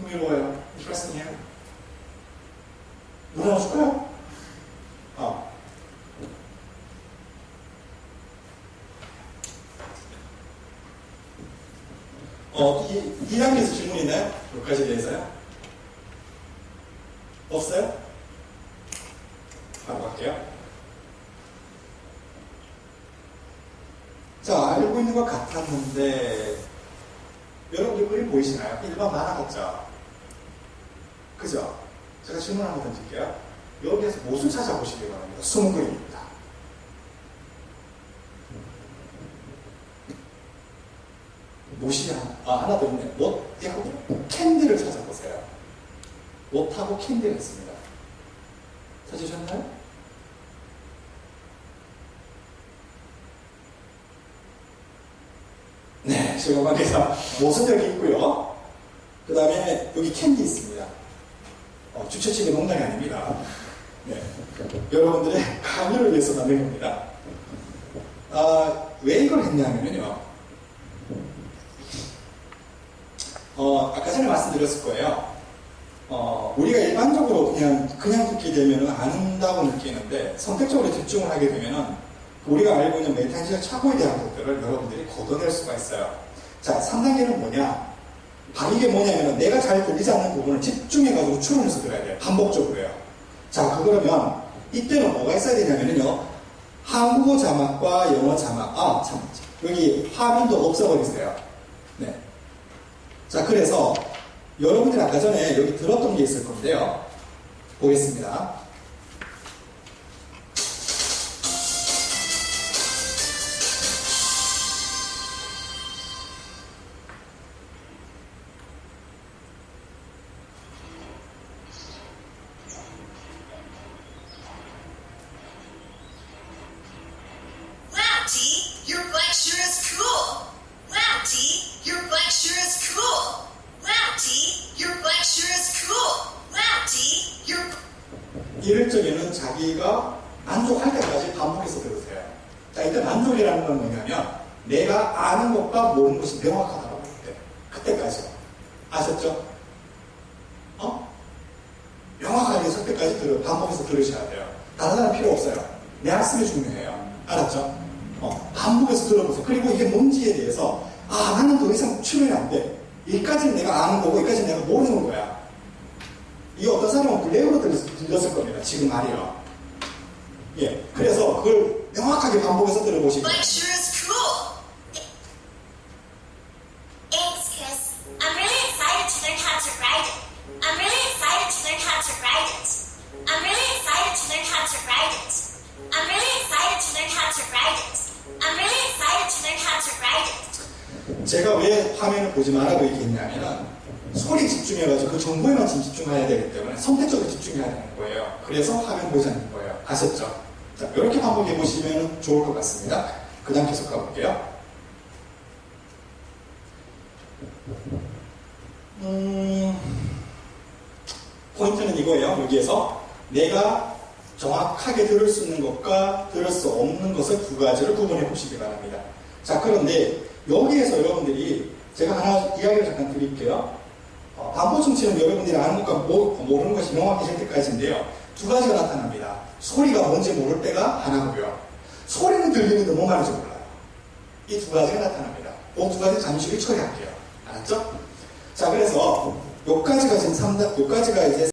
흥미로워요. interesting해요. 누가 넣어줄까요? 어. 어, 이, 이 단계에서 질문 있나요? 여기까지 대해서요? 없어요? 바로 갈게요. 자, 알고 있는 것 같았는데, 여러분들 그림 보이시나요? 일반 만화 같죠? 그죠? 제가 질문 한번 던질게요. 여기에서 무엇을 찾아보시기 바랍니다. 숨은 그림입니다. 못이 하나, 아, 하나 더 있네. 못하고 캔디를 찾아보세요. 못하고 캔디가 있습니다. 찾으셨나요? 네, 실감관계사 못은 여기 있고요. 그 다음에 여기 캔디 있습니다. 어, 주최측의 농담이 아닙니다. 네, 여러분들의 강의를 위해서 만든 겁니다. 아, 왜 이걸 했냐면요. 어, 아까 전에 말씀드렸을 거예요. 어, 우리가 일반적으로 그냥, 그냥 듣게 되면 안다고 느끼는데, 선택적으로 집중을 하게 되면은, 우리가 알고 있는 메타인지적 착오에 대한 것들을 여러분들이 걷어낼 수가 있어요. 자, 3단계는 뭐냐? 바로 이게 뭐냐면, 내가 잘 들리지 않는 부분을 집중해가지고 추론해서 들어야 돼요. 반복적으로요. 자, 그러면, 이때는 뭐가 있어야 되냐면요. 한국어 자막과 영어 자막, 아, 참, 여기 화면도 없어버리세요. 네. 자, 그래서 여러분들이 아까 전에 여기 들었던 게 있을 건데요. 보겠습니다. 이럴 적에는 자기가 만족할 때까지 반복해서 들으세요. 자, 일단 만족이라는 건 뭐냐면 내가 아는 것과 모르는 것이 명확하다고 할 때. 그때까지요. 아셨죠? 어? 명확하게 설 때까지 들어, 반복해서 들으셔야 돼요. 다른 사람 필요 없어요. 내 학습이 중요해요. 알았죠? 어, 반복해서 들어보세요. 그리고 이게 뭔지에 대해서 아, 나는 더 이상 추론이 안 돼. 여기까지는 내가 아는 거고 여기까지는 내가 모르는 거야. 이 어떤 사람은 블랙으로 들렸- 들렸을 겁니다. 지금 말이요. 예. 그래서 그걸 명확하게 반복해서 들어보시면 제가 왜 화면을 보지 말라고 얘기했냐면 소리 집중해가지고 그 정보에만 집중해야 되기 때문에 선택적으로 집중해야 되는 거예요. 그래서 화면 보지 않는 거예요. 아셨죠? 자, 이렇게 반복해 보시면 좋을 것 같습니다. 그 다음 계속 가볼게요. 음, 포인트는 이거예요. 여기에서 내가 정확하게 들을 수 있는 것과 들을 수 없는 것을 두 가지를 구분해 보시기 바랍니다. 자, 그런데 여기에서 여러분들이 제가 하나 이야기를 잠깐 드릴게요. 어, 반복 청취는 여러분들이 아는 것과 모, 모르는 것이 명확해질 때까지인데요. 두 가지가 나타납니다. 소리가 뭔지 모를 때가 하나고요. 소리는 들리는데 뭔 말인지 몰라요. 이 두 가지가 나타납니다. 그두 가지 잠시 후에 처리할게요. 알았죠? 자, 그래서 여기까지가 지금 3단, 여기까지가 이제